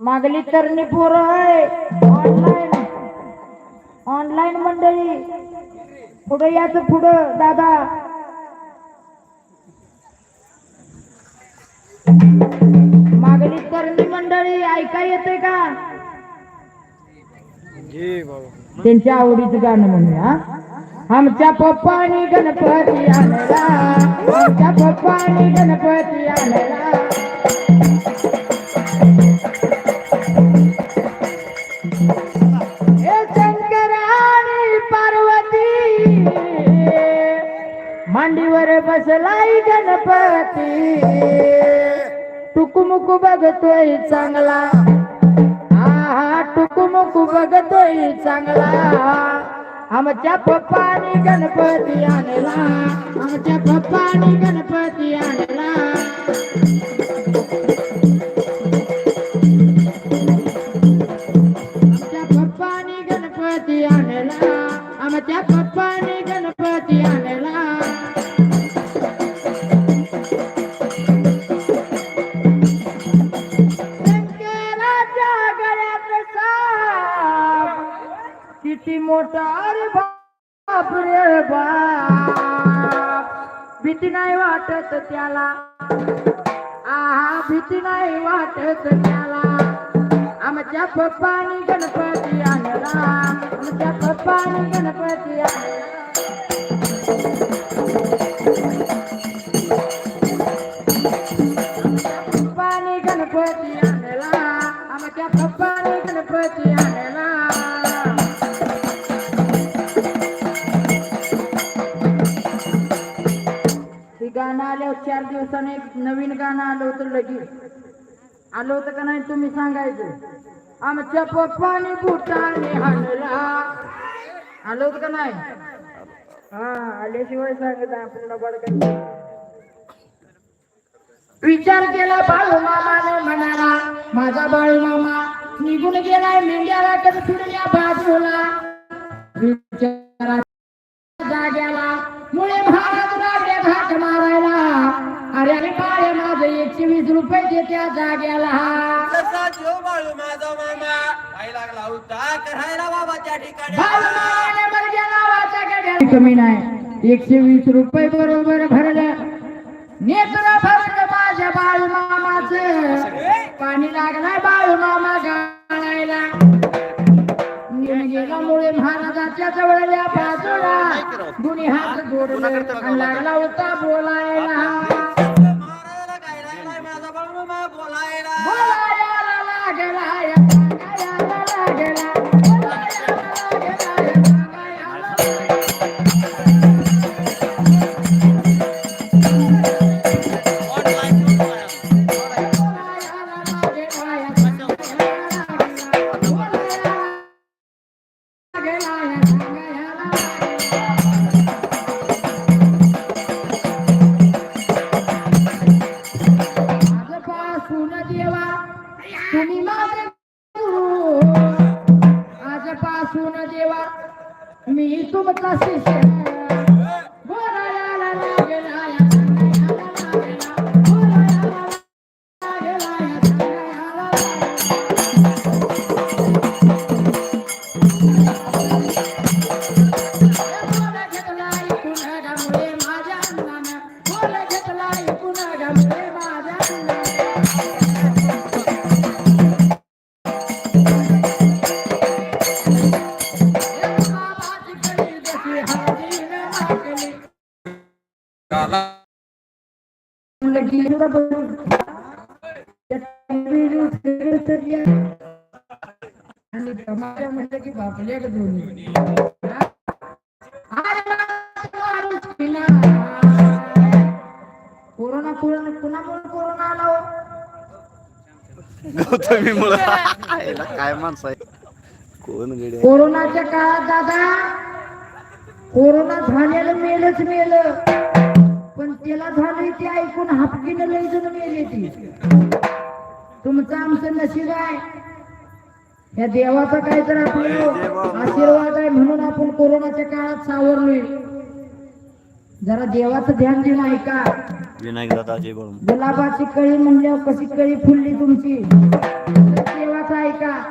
मागली तरणी पोरं आहे. ऑनलाईन ऑनलाईन मंडळी. पुढं याच पुढं दादा. मागली तरणी मंडळी ऐका येते का? त्यांच्या आवडीचं गाणं म्हणूया आमच्या पप्पानी गणपती आणला. आमच्या पप्पानी गणपती आणला. मांडीवर बसलाय गणपती. टुकुमुकू बघतोय चांगला. हा टुकुमुकू बघतोय चांगला. आमच्या पप्पानी गणपती आणला. आमच्या पप्पानी गणपती आणला. आणला. आमच्या पप्पानी गणपती आणला. शंकराच्या गळ्यात साप. किती मोठा अरे बाप रे बाप. भीती नाही वाटत त्याला. आहा भीती नाही वाटत त्याला. आमच्या पप्पानी गणपती आणला. आमच्या गणपती आणला गणपती आणला आमच्या पप्पानी गणपती आणला हे गाणं आल्यावर चार दिवसाने एक नवीन गाणं आलं होतं लगेच आलो होतं का नाही तुम्ही सांगायचं? आमच्या पप्पानी बुटाने हाणला. आलो होतं का नाही? हा आल्याशिवाय सांगत आपण विचार केला बाळू मामाने म्हणाला माझा बाळू मामा निघून गेलाय मेंढ्याला कधी फिरल्या बाजूला? विचारा त्या जाग्याला. तसा जो बाळू माझा मामा. काय लागला होता करायला ठिकाणी. मामाने मर्ग्या नावाच्या गड्याला. कमी नाही. एकशे वीस रुपये बरोबर भरलं. नेत्र भरलं माझ्या बाळू मामाच. पाणी लागलाय बाळू मामा गाळायला. गेल्यामुळे महाराजाच्या जवळल्या बाजूला. दोन्ही हात जोडले लागला होता बोलायला. आजपासून देवा तुम्ही माझे आजपासून देवा मी तुमचा शिष्य. की दोन्ही. कोरोना कोरोना कुणामुळे कोरोना आला? गौतमी मुळे काय माणसं आहे कोण गडी कोरोनाच्या काळात दादा कोरोना झालेलं मेलच मेलं तिला झाली ती ऐकून हापकीनं लय जण मेली ती. तुमचं आमचं नशीब आहे. या देवाचा काय तर आपण आशीर्वाद आहे म्हणून आपण कोरोनाच्या काळात सावरलोय. जरा देवाचं ध्यान देणं ऐका. विनायक दादा गुलाबाची कळी म्हणल्यावर कशी कळी फुलली तुमची? देवाचा ऐका.